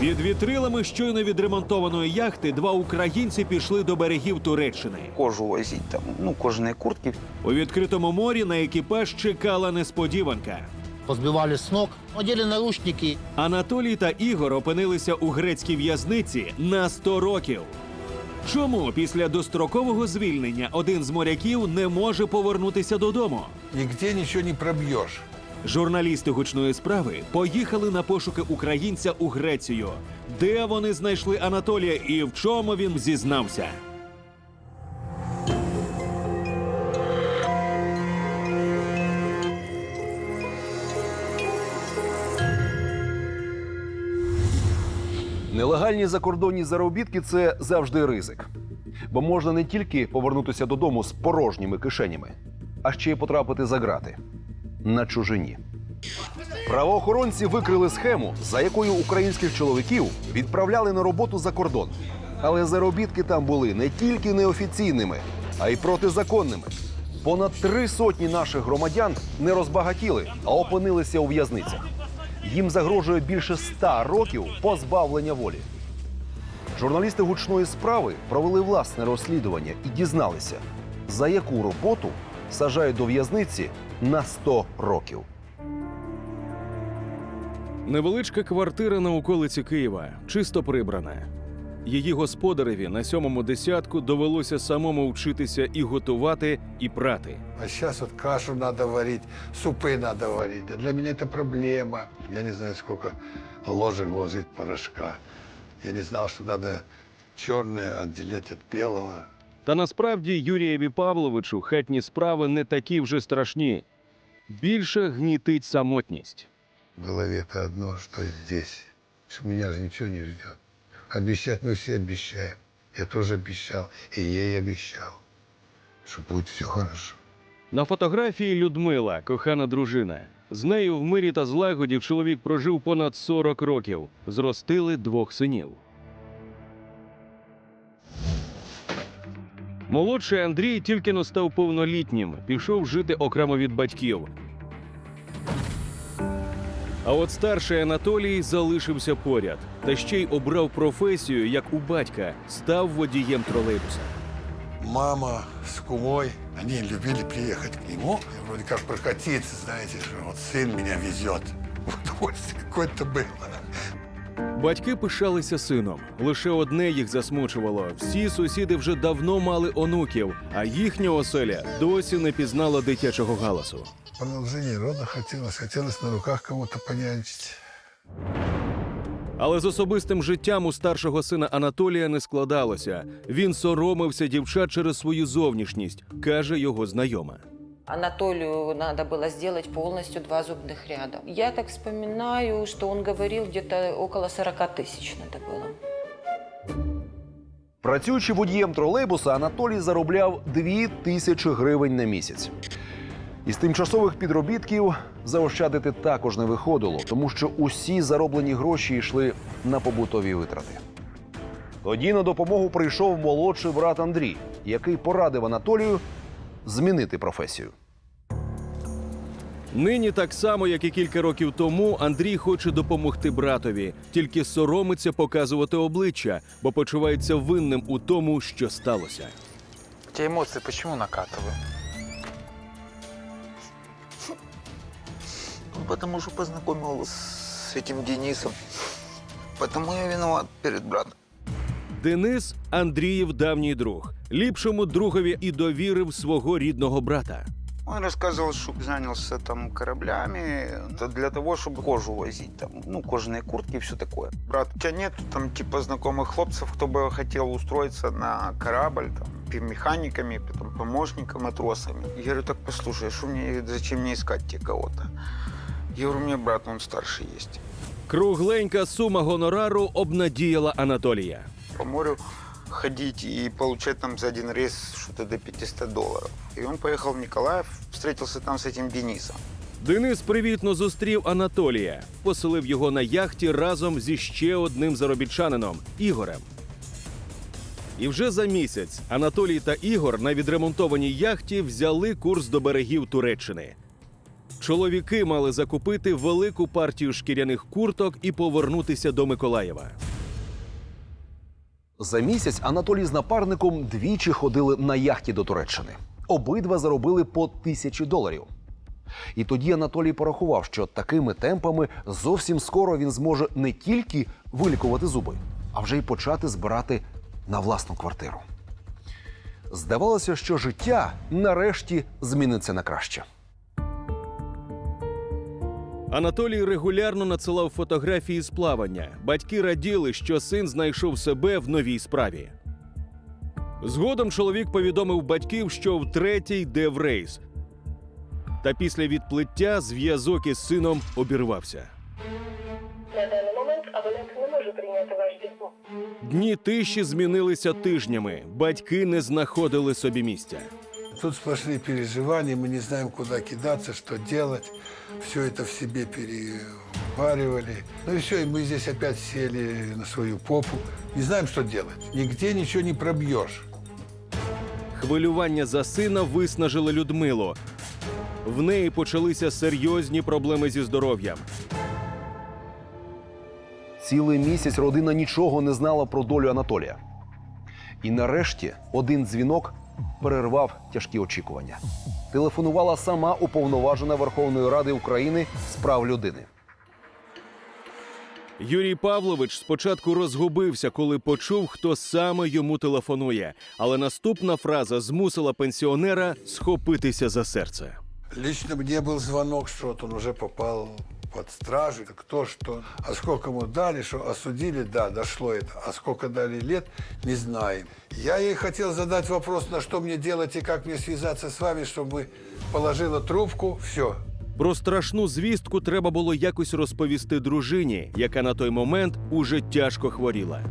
Під вітрилами щойно відремонтованої яхти два українці пішли до берегів Туреччини. Кожу возить, там, ну, кожаные куртки. У відкритому морі на екіпаж чекала несподіванка. Позбивали с ног, одели наручники. Анатолій та Ігор опинилися у грецькій в'язниці на 100 років. Чому після дострокового звільнення один з моряків не може повернутися додому? Нигде ничего не пробьешь. Журналісти гучної справи поїхали на пошуки українця у Грецію. Де вони знайшли Анатолія і в чому він зізнався? Нелегальні закордонні заробітки це завжди ризик. Бо можна не тільки повернутися додому з порожніми кишенями, а ще й потрапити за грати на чужині. Правоохоронці викрили схему, за якою українських чоловіків відправляли на роботу за кордон. Але заробітки там були не тільки неофіційними, а й протизаконними. Понад три сотні наших громадян не розбагатіли, а опинилися у в'язницях. Їм загрожує більше ста років позбавлення волі. Журналісти гучної справи провели власне розслідування і дізналися, за яку роботу сажають до в'язниці на 100 років. Невеличка квартира на околиці Києва, чисто прибрана. Її господареві на сьомому десятку довелося самому вчитися і готувати, і прати. А сейчас вот кашу надо варить, супы надо варить. Да Для меня это проблема. Я не знаю, сколько ложек возить порошка. Я не знал, что надо черное отделять от белого. Та насправді Юрієві Павловичу хатні справи не такі вже страшні. Більше гнітить самотність. В голове-то одно, что здесь. Что меня же ничего не ждет. Обещать мы все обещаем. Я тоже обещал, и ей обещал, что будет все хорошо. На фотографії Людмила, кохана дружина. З нею в мирі та злагоді чоловік прожив понад 40 років. Зростили двох синів. Молодший Андрій тільки но став повнолітнім, пішов жити окремо від батьків. А от старший Анатолій залишився поряд та ще й обрав професію, як у батька, став водієм тролейбуса. Мама с кумой, они любили приехать к нему. И вроде как прокатиться, знаете, что вот сын меня везет. Удовольствие какое-то было. Батьки пишалися сином. Лише одне їх засмучувало. Всі сусіди вже давно мали онуків, а їхня оселя досі не пізнала дитячого галасу. Продолжение рода хотелось. Хотелось на руках кого-то понянчить. Але з особистим життям у старшого сина Анатолія не складалося. Він соромився дівчат через свою зовнішність, каже його знайома. Анатолию надо было сделать полностью два зубных ряда. Я так вспоминаю, что он говорил, где-то около 40 тысяч надо было. Працюючи водієм тролейбуса, Анатолій заробляв 2 тисячі гривень на місяць. Із тимчасових підробітків заощадити також не виходило, тому що усі зароблені гроші йшли на побутові витрати. Тоді на допомогу прийшов молодший брат Андрій, який порадив Анатолію змінити професію. Нині так само, як і кілька років тому, Андрій хоче допомогти братові, тільки соромиться показувати обличчя, бо почувається винним у тому, що сталося. У тебя эмоции почему накатывают? Ну, Потому что познакомил с этим Денисом. Потому я виноват перед братом. Денис Андріїв давній друг. Ліпшому другові і довірив свого рідного брата. Он рассказывал, что занялся там кораблями это для того, чтобы кожу возить, там, ну, кожаные куртки и все такое. Брат, у тебя нет там типа знакомых хлопцев, кто бы хотел устроиться на корабль, там, пи- механиками, потом помощником, матросами? Я говорю, так послушай, а что мне, зачем мне искать тебе кого-то? Я говорю, у меня брат, он старше есть. Кругленька сума гонорару обнадіяла Анатолія. По морю ходить и получать там за один рейс что-то до 500 долларов. И он поехал в Николаев, встретился там с этим Денисом. Денис привітно зустрів Анатолія, поселив його на яхті разом зі ще одним заробітчанином Ігорем. І вже за місяць Анатолій та Ігор на відремонтованій яхті взяли курс до берегів Туреччини. Чоловіки мали закупити велику партію шкіряних курток і повернутися до Миколаєва. За місяць Анатолій з напарником двічі ходили на яхті до Туреччини. Обидва заробили по тисячі доларів. І тоді Анатолій порахував, що такими темпами зовсім скоро він зможе не тільки вилікувати зуби, а вже й почати збирати на власну квартиру. Здавалося, що життя нарешті зміниться на краще. Анатолій регулярно надсилав фотографії з плавання. Батьки раділи, що син знайшов себе в новій справі. Згодом чоловік повідомив батьків, що втретє йде в рейс. Та після відплиття зв'язок із сином обірвався. На даний момент абонент не може прийняти ваш дзвінок. Дні тиші змінилися тижнями. Батьки не знаходили собі місця. Тут сплошные переживания, мы не знаем, куда кидаться, что делать. Все это в себе переваривали. Ну и все, и мы здесь опять сели на свою попу. Не знаем, что делать. Нигде ничего не пробьешь. Хвилювання за сина виснажили Людмилу. В неї почалися серйозні проблеми зі здоров'ям. Цілий місяць родина нічого не знала про долю Анатолія. І нарешті один дзвінок перервав тяжкі очікування. Телефонувала сама уповноважена Верховної Ради України з прав людини. Юрій Павлович спочатку розгубився, коли почув, хто саме йому телефонує. Але наступна фраза змусила пенсіонера схопитися за серце. Лично мне был звонок, что вот он уже попал под стражу. Кто что, а сколько ему дали, что осудили, да, дошло это. А сколько дали лет, не знаем. Я ей хотел задать вопрос, на что мне делать и как мне связаться с вами, чтобы положила трубку, все. Про страшну звістку треба було якось розповісти дружині, яка на той момент уже тяжко хворіла.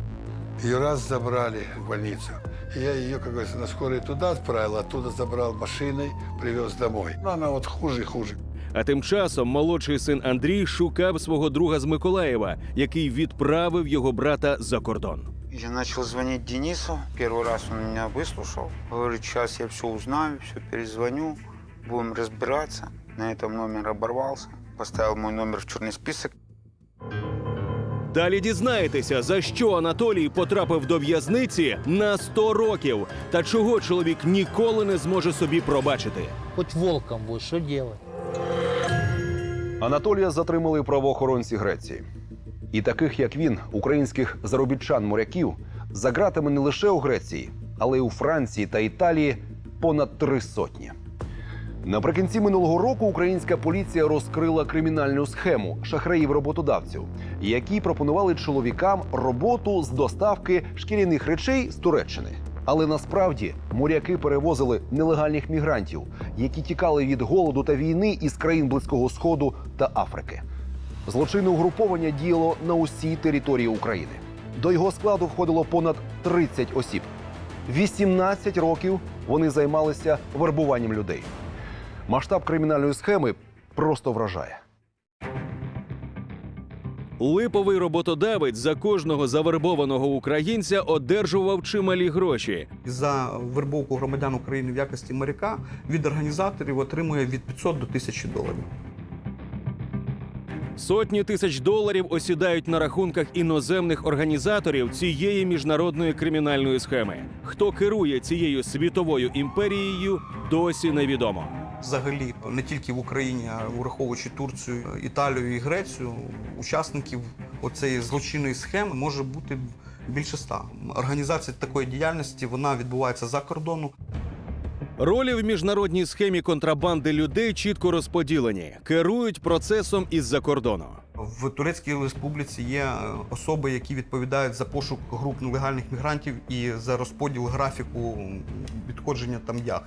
Ее раз забрали в больницу. Я ее, как говорится, на скорой туда отправил, оттуда забрал машиной, привез домой. Ну, она вот хуже и хуже. А тим часом молодший син Андрій шукав свого друга з Миколаєва, який відправив його брата за кордон. Я начал звонить Денису. Первый раз он меня выслушал. Говорит, сейчас я все узнаю, все перезвоню, будем разбираться. На этом номер оборвался. Поставил мой номер в черный список. Далі дізнаєтеся, за що Анатолій потрапив до в'язниці на 100 років, та чого чоловік ніколи не зможе собі пробачити. Хоть волком будешь, что делать? Анатолія затримали правоохоронці Греції. І таких, як він, українських заробітчан-моряків, за ґратами не лише у Греції, але й у Франції та Італії понад три сотні. Наприкінці минулого року українська поліція розкрила кримінальну схему шахраїв-роботодавців, які пропонували чоловікам роботу з доставки шкіряних речей з Туреччини. Але насправді моряки перевозили нелегальних мігрантів, які тікали від голоду та війни із країн Близького Сходу та Африки. Злочинне угруповання діяло на усій території України. До його складу входило понад 30 осіб. 18 років вони займалися вербуванням людей. Масштаб кримінальної схеми просто вражає. Липовий роботодавець за кожного завербованого українця одержував чималі гроші. За вербовку громадян України в якості моряка від організаторів отримує від 500 до 1000 доларів. Сотні тисяч доларів осідають на рахунках іноземних організаторів цієї міжнародної кримінальної схеми. Хто керує цією світовою імперією, досі невідомо. Взагалі, не тільки в Україні, а враховуючи Турцію, Італію і Грецію, учасників оцеї злочинної схеми може бути більше ста. Організація такої діяльності вона відбувається за кордону. Ролі в міжнародній схемі контрабанди людей чітко розподілені, керують процесом із-за кордону. В Турецькій Республіці є е, особи, які відповідають за пошук груп нелегальних мігрантів і за розподіл графіку відходження там яхт.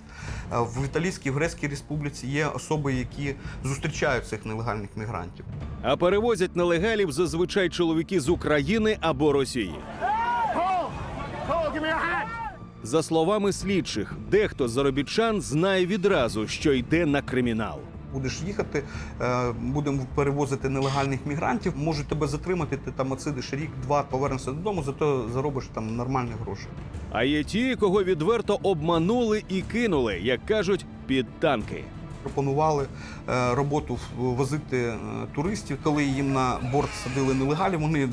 Е, В Італійській в Грецькій Республіці є особи, які зустрічають цих нелегальних мігрантів. А перевозять нелегалів зазвичай чоловіки з України або Росії. За словами слідчих, дехто з заробітчан знає відразу, що йде на кримінал. Будеш їхати, е, будемо перевозити нелегальних мігрантів, можуть тебе затримати, ти там отсидиш рік-два, повернешся додому, зато заробиш там нормальні гроші. А є ті, кого відверто обманули і кинули, як кажуть, під танки. Пропонували е, роботу возити е, туристів. Коли їм на борт садили нелегалі, вони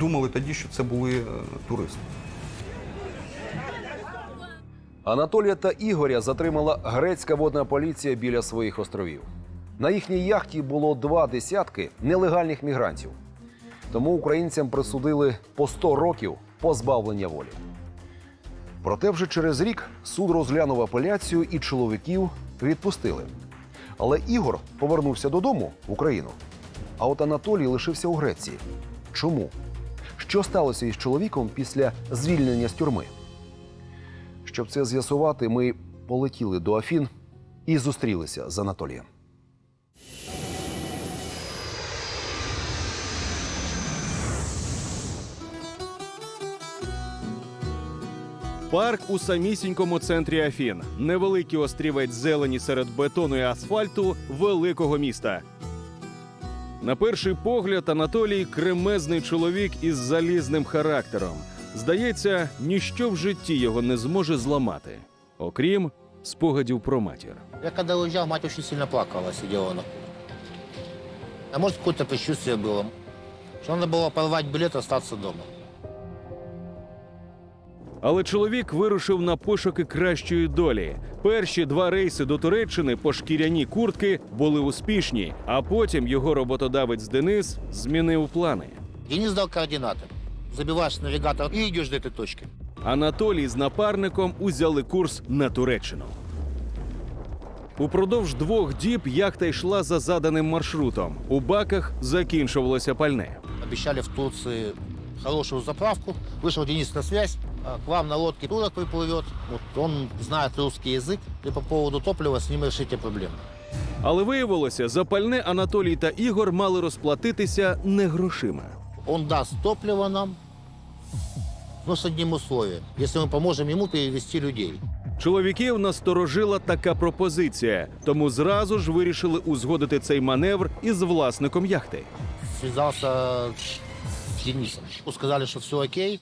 думали тоді, що це були туристи. Анатолія та Ігоря затримала грецька водна поліція біля своїх островів. На їхній яхті було два десятки нелегальних мігрантів. Тому українцям присудили по 100 років позбавлення волі. Проте вже через рік суд розглянув апеляцію і чоловіків відпустили. Але Ігор повернувся додому в Україну. А от Анатолій лишився у Греції. Чому? Що сталося із чоловіком після звільнення з тюрми? Щоб це з'ясувати, ми полетіли до Афін і зустрілися з Анатолієм. Парк у самісінькому центрі Афін. Невеликий острівець зелені серед бетону і асфальту великого міста. На перший погляд, Анатолій кремезний чоловік із залізним характером. Здається, ніщо в житті його не зможе зламати, окрім спогадів про матір. Я когда уезжал, мать очень сильно плакала, сидела на А может, какое-то предчувствие было. Что надо было порвать билет и остаться дома. Але чоловік вирушив на пошуки кращої долі. Перші два рейси до Туреччини по шкіряні куртки були успішні, а потім його роботодавець Денис змінив плани. Денис дал координаты. Забиваешь навигатор и идешь до этой точки. Анатолій з напарником узяли курс на Туреччину. Упродовж двох діб яхта йшла за заданим маршрутом. У баках закінчувалося пальне. Обещали в Турции хорошую заправку. Вышел Денис на связь. А, К вам на лодке турок приплывет. Вот он знает русский язык. И по поводу топлива с ним решите проблему. Але виявилося, за пальне Анатолій та Ігор мали розплатитися не грошима. Он даст топливо нам, но с одним условием. Если мы поможем ему перевести людей. Чоловіків насторожила така пропозиція, тому зразу ж вирішили узгодити цей маневр із власником яхти. Связался с Денисом. Сказали, что все окей.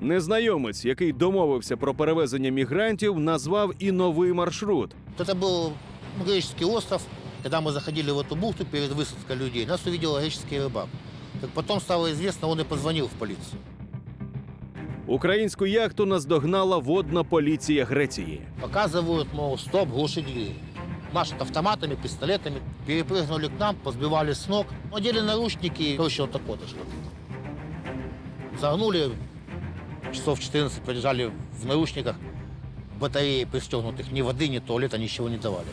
Незнайомець, який домовився про перевезення мігрантів, назвав і новий маршрут. Вот Это был ну, греческий остров. Когда мы заходили в эту бухту перед высадкой людей, нас увидел греческий рыбак. Как потом стало известно, он и позвонил в полицию. Українську яхту наздогнала водна поліція Греції. Показывают, мол, стоп, глуши двери. Машут автоматами, пистолетами. Перепрыгнули к нам, позбивали с ног. Надели наручники, короче, вот так вот дошло. Загнули, часов 14 полежали в наручниках, батареи пристегнутых. Ни воды, ни туалета, ничего не давали.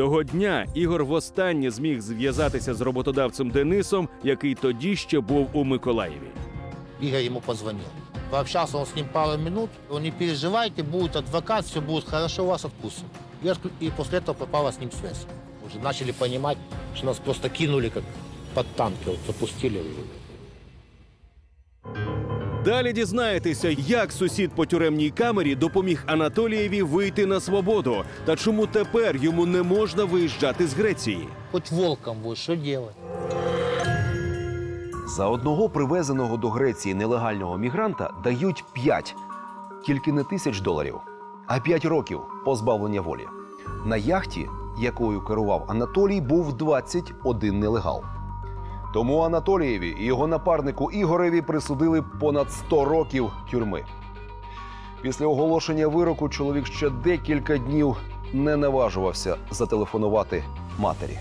Того дня Ігор востаннє зміг зв'язатися з роботодавцем Денисом, який тоді ще був у Миколаєві. Игорь ему позвонил. Пообщался он ним пару минут. Не переживайте, будет адвокат, все будет хорошо, вас отпустят. И, отк- и после этого пропала с ним связь. Уже начали понимать, что нас просто кинули как под танки, вот запустили. Далі дізнаєтеся, як сусід по тюремній камері допоміг Анатолієві вийти на свободу та чому тепер йому не можна виїжджати з Греції. Хоть волком будешь, что делать? За одного привезеного до Греції нелегального мігранта дають 5, тільки не тисяч доларів, а 5 років позбавлення волі. На яхті, якою керував Анатолій, був 21 нелегал. Тому Анатолієві і його напарнику Ігореві присудили понад 100 років тюрми. Після оголошення вироку чоловік ще декілька днів не наважувався зателефонувати матері.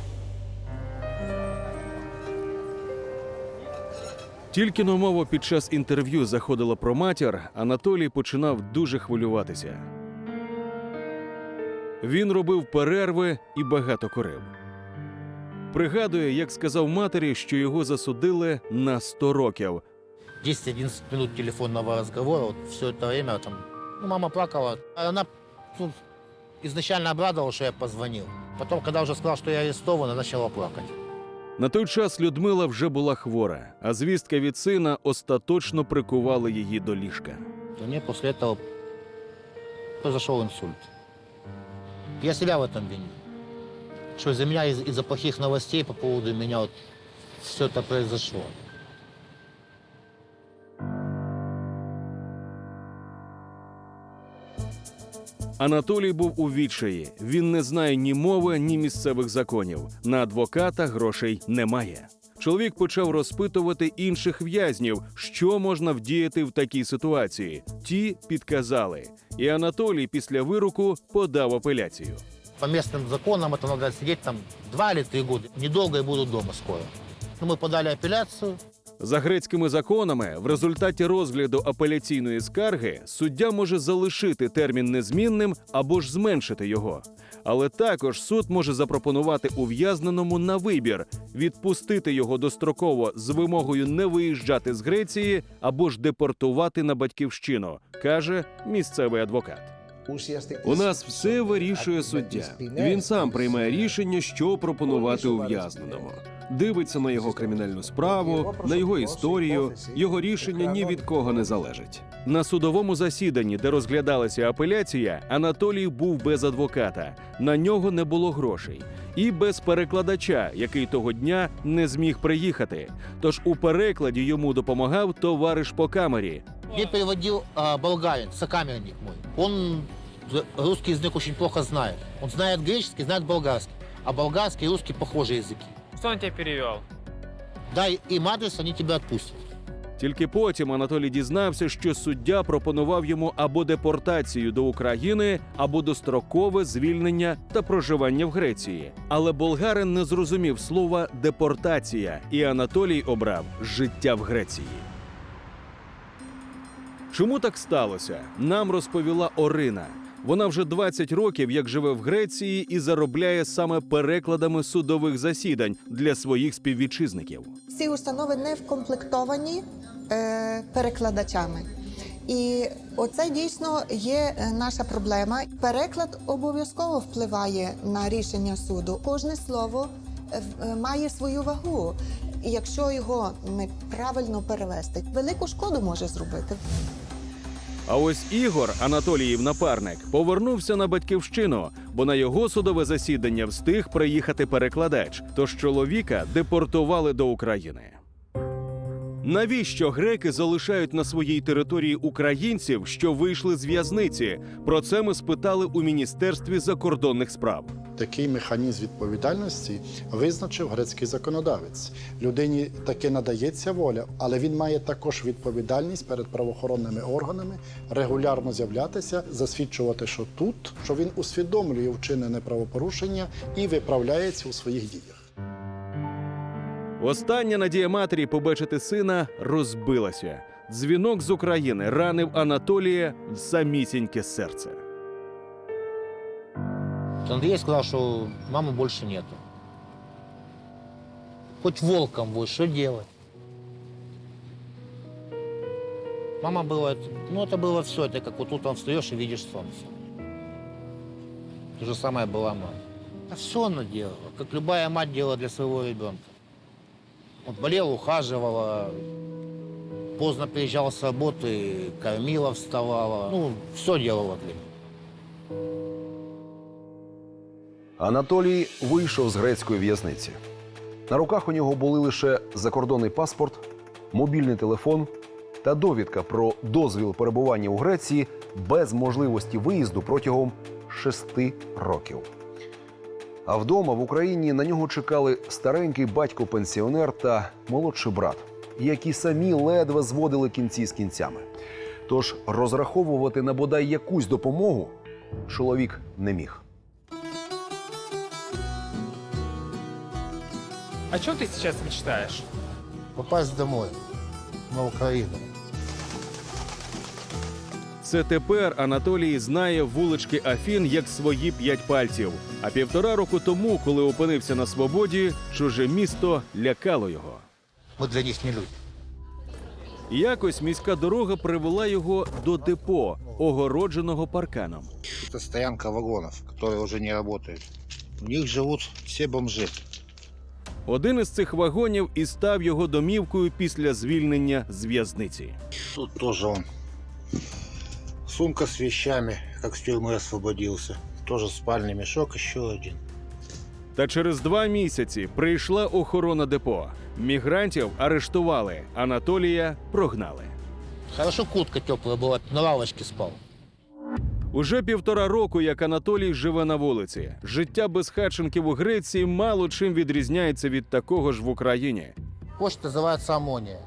Тільки но мова під час інтерв'ю заходила про матір, Анатолій починав дуже хвилюватися. Він робив перерви і багато курив. Пригадує, як сказав матері, що його засудили на 100 років. 10-11 минут телефонного разговора, вот все это время там, ну, мама плакала. А Она ну, изначально обрадовалась, что я позвонил. Потом, когда уже сказал, что я арестован, она начала плакать. На той час Людмила вже була хвора, а звістка від сина остаточно прикувала її до ліжка. У меня после этого произошел инсульт. Я себя в этом виню. Из-за меня, из- из-за плохих новостей по поводу меня вот все это произошло. Анатолій був у відчаї. Він не знає ні мови, ні місцевих законів. На адвоката грошей немає. Чоловік почав розпитувати інших в'язнів, що можна вдіяти в такій ситуації. Ті підказали, і Анатолій після вироку подав апеляцію. По местным законам это надо сидеть там два или три года. Недолго и буду дома скоро. Ну, мы подали апелляцию. За грецькими законами, в результаті розгляду апеляційної скарги суддя може залишити термін незмінним або ж зменшити його. Але також суд може запропонувати ув'язненому на вибір відпустити його достроково з вимогою не виїжджати з Греції або ж депортувати на батьківщину, каже місцевий адвокат. У нас все вирішує суддя. Він сам приймає рішення, що пропонувати ув'язненому. Дивиться на його кримінальну справу, на його історію. Його рішення ні від кого не залежить. На судовому засіданні, де розглядалася апеляція, Анатолій був без адвоката. На нього не було грошей. І без перекладача, який того дня не зміг приїхати. Тож у перекладі йому допомагав товариш по камері. Мне переводил а, болгарин, сокамерник мой. Он з- русский язык очень плохо знает. Он знает греческий, знает болгарский. А болгарский и русский похожие языки. Что он тебе перевел? Дай им адрес, они тебя отпустят. Тільки потім Анатолій дізнався, що суддя пропонував йому або депортацію до України, або дострокове звільнення та проживання в Греції. Але болгарин не зрозумів слова депортація, і Анатолій обрав життя в Греції. Чому так сталося? Нам розповіла Орина. Вона вже 20 років як живе в Греції і заробляє саме перекладами судових засідань для своїх співвітчизників. Всі установи не вкомплектовані е, перекладачами. І оце дійсно є е, наша проблема. Переклад обов'язково впливає на рішення суду. Кожне слово е, е, має свою вагу. І якщо його неправильно перевести, велику шкоду може зробити. А ось Ігор, Анатоліїв напарник, повернувся на батьківщину, бо на його судове засідання встиг приїхати перекладач. Тож чоловіка депортували до України. Навіщо греки залишають на своїй території українців, що вийшли з в'язниці? Про це ми спитали у міністерстві закордонних справ. Такий механізм відповідальності визначив грецький законодавець. Людині таки надається воля, але він має також відповідальність перед правоохоронними органами регулярно з'являтися, засвідчувати, що тут, що він усвідомлює вчинене правопорушення і виправляється у своїх діях. Остання надія матері побачити сина розбилася. Дзвінок з України ранив Анатолія в самісіньке серце. Андрей сказал, что мамы больше нету. Хоть волком будешь, что делать? Мама была, ну это было все, это как вот утром встаешь и видишь солнце. То же самое была мама. А все она делала, как любая мать делала для своего ребенка. Вот болела, ухаживала, поздно приезжала с работы, кормила, вставала. Ну, все делала для них. Анатолій вийшов з грецької в'язниці. На руках у нього були лише закордонний паспорт, мобільний телефон та довідка про дозвіл перебування у Греції без можливості виїзду протягом шести років. А вдома в Україні на нього чекали старенький батько-пенсіонер та молодший брат, які самі ледве зводили кінці з кінцями. Тож розраховувати на бодай якусь допомогу чоловік не міг. О чем ты сейчас мечтаешь? Попасть домой, на Украину. Це тепер Анатолій знає вулички Афін як свої п'ять пальців. А півтора року тому, коли опинився на свободі, чуже місто лякало його. Мы для них не люди. Якось міська дорога привела його до депо, огородженого парканом. Это стоянка вагонов, которые уже не работают. В них живут все бомжи. Один із цих вагонів і став його домівкою після звільнення з в'язниці. Тут тоже он. Сумка с вещами, как с тюрьмы освободился. Тоже спальный мешок, еще один. Та через два місяці прийшла охорона депо. Мігрантів арештували, Анатолія прогнали. Хорошо куртка теплая была, на лавочке спал. Уже півтора року, як Анатолій живе на вулиці. Життя безхатченків у Греції мало чим відрізняється від такого ж в Україні. Площадь называется Амония.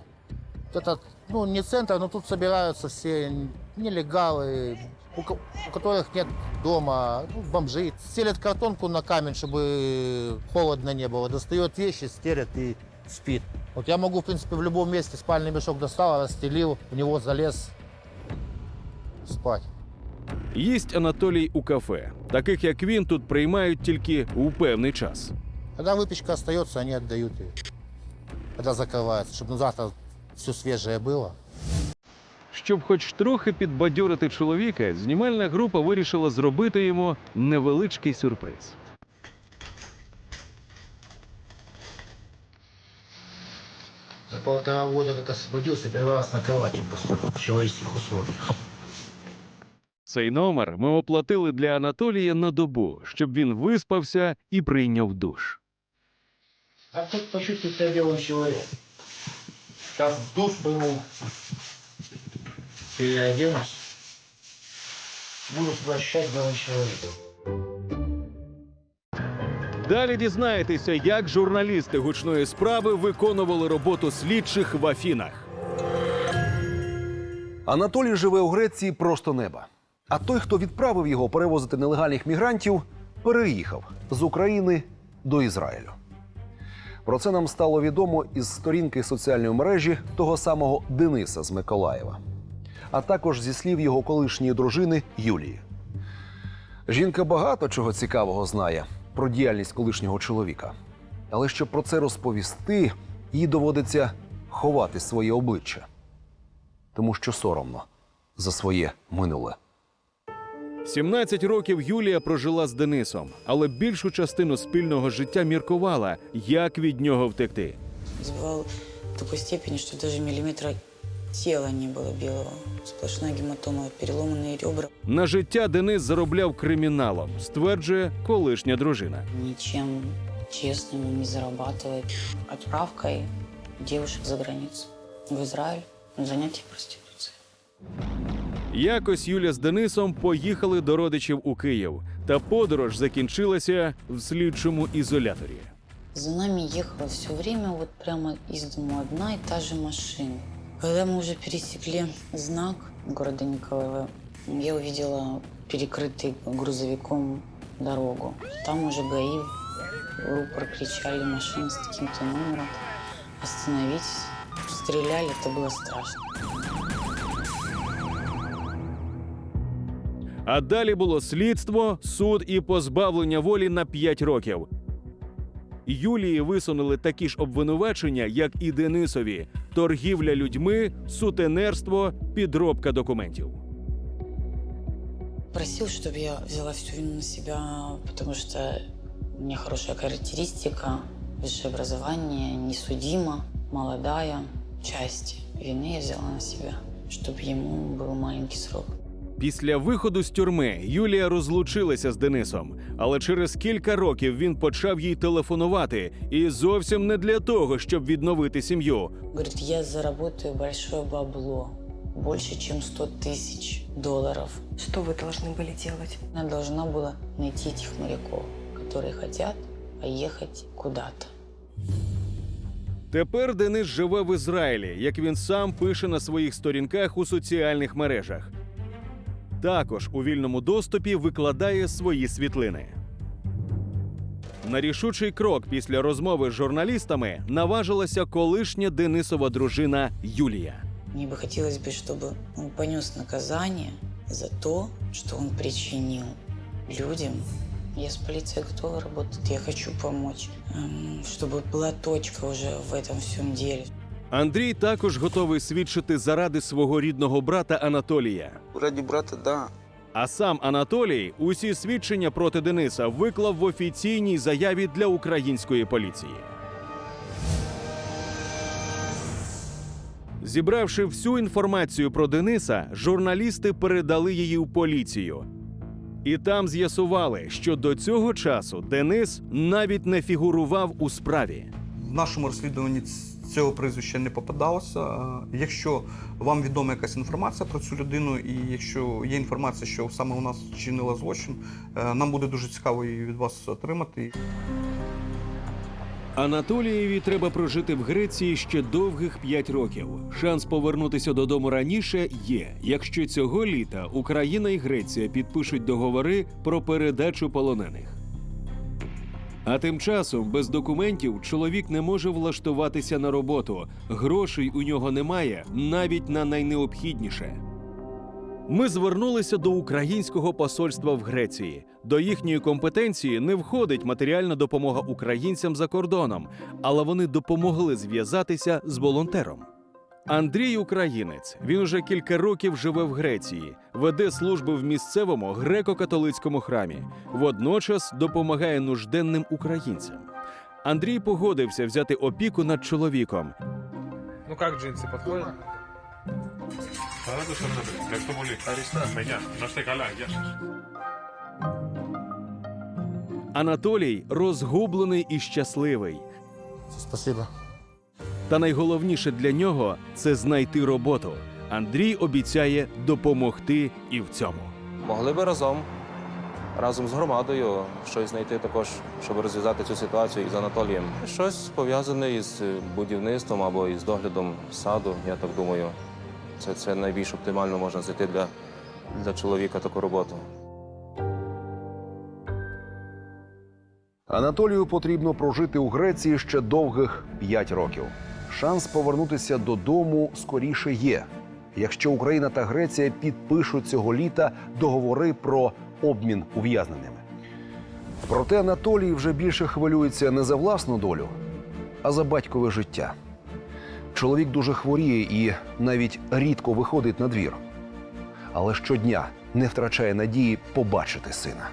Вот Это, ну, не центр, но тут собираются все нелегалы, у, ко- у которых нет дома, ну, бомжи. Стелят картонку на камень, чтобы холодно не было. Достает вещи, стелят и спит. Вот я могу, в принципе, в любом месте спальный мешок достал, расстелил, в него залез спать. Їсть Анатолій у кафе. Таких як він тут приймають тільки у певний час. Когда выпечка остается, они отдают ее. Когда закрывается, чтобы на завтра все свежее было. Щоб хоч трохи підбадьорити чоловіка, знімальна група вирішила зробити йому невеличкий сюрприз. За полтора года, как освободился, первый раз на кровати посмотрел в человеческих условиях. Цей номер ми оплатили для Анатолія на добу, щоб він виспався і прийняв душ. А тут почувствуй себя белым человеком. Сейчас душ приму, переоденусь, буду ощущать белым человеком. Далі дізнаєтеся, як журналісти гучної справи виконували роботу слідчих в Афінах. Анатолій живе у Греції просто неба. А той, хто відправив його перевозити нелегальних мігрантів, переїхав з України до Ізраїлю. Про це нам стало відомо із сторінки соціальної мережі того самого Дениса з Миколаєва, а також зі слів його колишньої дружини Юлії. Жінка багато чого цікавого знає про діяльність колишнього чоловіка. Але щоб про це розповісти, їй доводиться ховати своє обличчя тому що соромно за своє минуле. 17 років Юлія прожила з Денисом, але більшу частину спільного життя міркувала, як від нього втекти. Избивал в такой степени, что даже миллиметра тела не было белого. Сплошная гематома, переломанные ребра. На життя Денис заробляв криміналом, стверджує колишня дружина. Ничем честным не зарабатывает. Отправкой девушек за границу. В Израиль. Занятие проституцией. Якось Юля з Денисом поїхали до родичів у Київ, та подорож закінчилася в слідчому ізоляторі. За нами ехала все время вот прямо из дому одна и та же машина. Когда мы уже пересекли знак города Николаева, я увидела перекрытый грузовиком дорогу. Там уже ГАИ в рупор кричали машины с таким-то номером. Остановитесь. Стреляли, это было страшно. А далі було слідство, суд і позбавлення волі на 5 років. Юлії висунули такі ж обвинувачення, як і Денисові: торгівля людьми, сутенерство, підробка документів. Просил, чтобы я взяла всю вину на себя, потому что у меня хорошая характеристика, высшее образование, несудима, молодая. Часть вины я взяла на себя, чтобы ему был маленький срок. Після виходу з тюрми Юлія розлучилася з Денисом, але через кілька років він почав їй телефонувати, і зовсім не для того, щоб відновити сім'ю. Говорит, я заработаю большое бабло, больше, чем 100 тысяч долларов. Что вы должны были делать? Она должна была найти этих моряков, которые хотят поехать куда-то. Тепер Денис живе в Ізраїлі, як він сам пише на своїх сторінках у соціальних мережах. Також у вільному доступі викладає свої світлини. На рішучий крок після розмови з журналістами наважилася колишня Денисова дружина Юлія. Мне бы хотелось бы, чтобы он понес наказание за то, что он причинил людям. Я с полицией готова работать, я хочу помочь, эм, чтобы была точка уже в этом всем деле. Андрій також готовий свідчити заради свого рідного брата Анатолія. Ради брата, да. А сам Анатолій усі свідчення проти Дениса виклав в офіційній заяві для української поліції. Зібравши всю інформацію про Дениса, журналісти передали її у поліцію. І там з'ясували, що до цього часу Денис навіть не фігурував у справі. В нашому розслідуванні цього прізвища не попадалося. Якщо вам відома якась інформація про цю людину, і якщо є інформація, що саме у нас вчинила злочин, е, нам буде дуже цікаво її від вас отримати. Анатолієві треба прожити в Греції ще довгих 5 років. Шанс повернутися додому раніше є, якщо цього літа Україна і Греція підпишуть договори про передачу полонених. А тим часом без документів чоловік не може влаштуватися на роботу. Грошей у нього немає навіть на найнеобхідніше. Ми звернулися до українського посольства в Греції. До їхньої компетенції не входить матеріальна допомога українцям за кордоном, але вони допомогли зв'язатися з волонтером. Андрій українець. Він уже кілька років живе в Греції, веде служби в місцевому греко-католицькому храмі. Водночас допомагає нужденним українцям. Андрій погодився взяти опіку над чоловіком, Ну как джинсы подходят? Анатолій розгублений і щасливий. Спасибо. Та найголовніше для нього це знайти роботу. Андрій обіцяє допомогти і в цьому. Могли би разом, разом з громадою, щось знайти також, щоб розв'язати цю ситуацію із Анатолієм. Щось пов'язане із будівництвом або із доглядом саду, я так думаю. Це, це найбільш оптимально можна знайти для, для чоловіка таку роботу. Анатолію потрібно прожити у Греції ще довгих 5 років. Шанс повернутися додому скоріше є, якщо Україна та Греція підпишуть цього літа договори про обмін ув'язненими. Проте Анатолій вже більше хвилюється не за власну долю, а за батькове життя. Чоловік дуже хворіє і навіть рідко виходить на двір. Але щодня не втрачає надії побачити сина.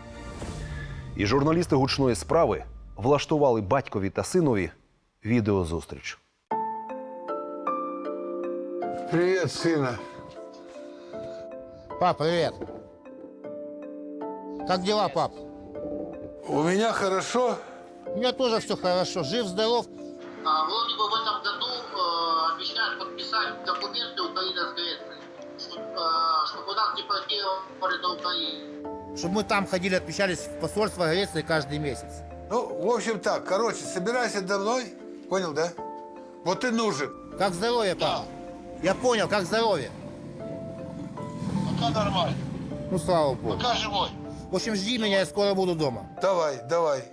І журналісти гучної справи влаштували батькові та синові відеозустріч. Привет, сына. Пап, привет. Как дела, пап? У меня хорошо. У меня тоже все хорошо. Жив, здоров. А, вроде бы в этом году э, обещают подписать документы Украины с Грецией, чтобы, э, чтобы нас депортировали до Украины. Чтобы мы там ходили, отмечались в посольство Греции каждый месяц. Ну, в общем так, короче, собирайся домой. Понял, да? Вот ты нужен. Как здоровье, пап? Я понял, как здоровье. Пока нормально. Ну, слава богу. Пока живой. В общем, жди меня, я скоро буду дома. Давай, давай.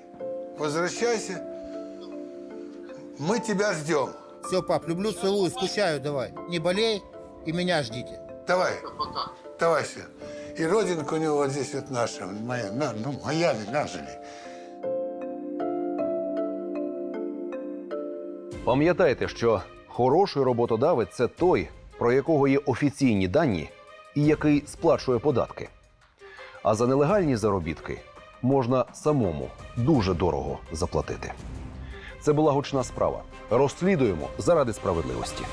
Возвращайся. Мы тебя ждем. Все, пап, люблю, целую, скучаю, давай. Не болей и меня ждите. Давай. Давай, сын. И родинка у него вот здесь вот наша. Моя, на, ну, моя ли, наша ли. Пам'ятайте, що хороший роботодавець це той, про якого є офіційні дані і який сплачує податки. А за нелегальні заробітки можна самому дуже дорого заплатити. Це була гучна справа. Розслідуємо заради справедливості.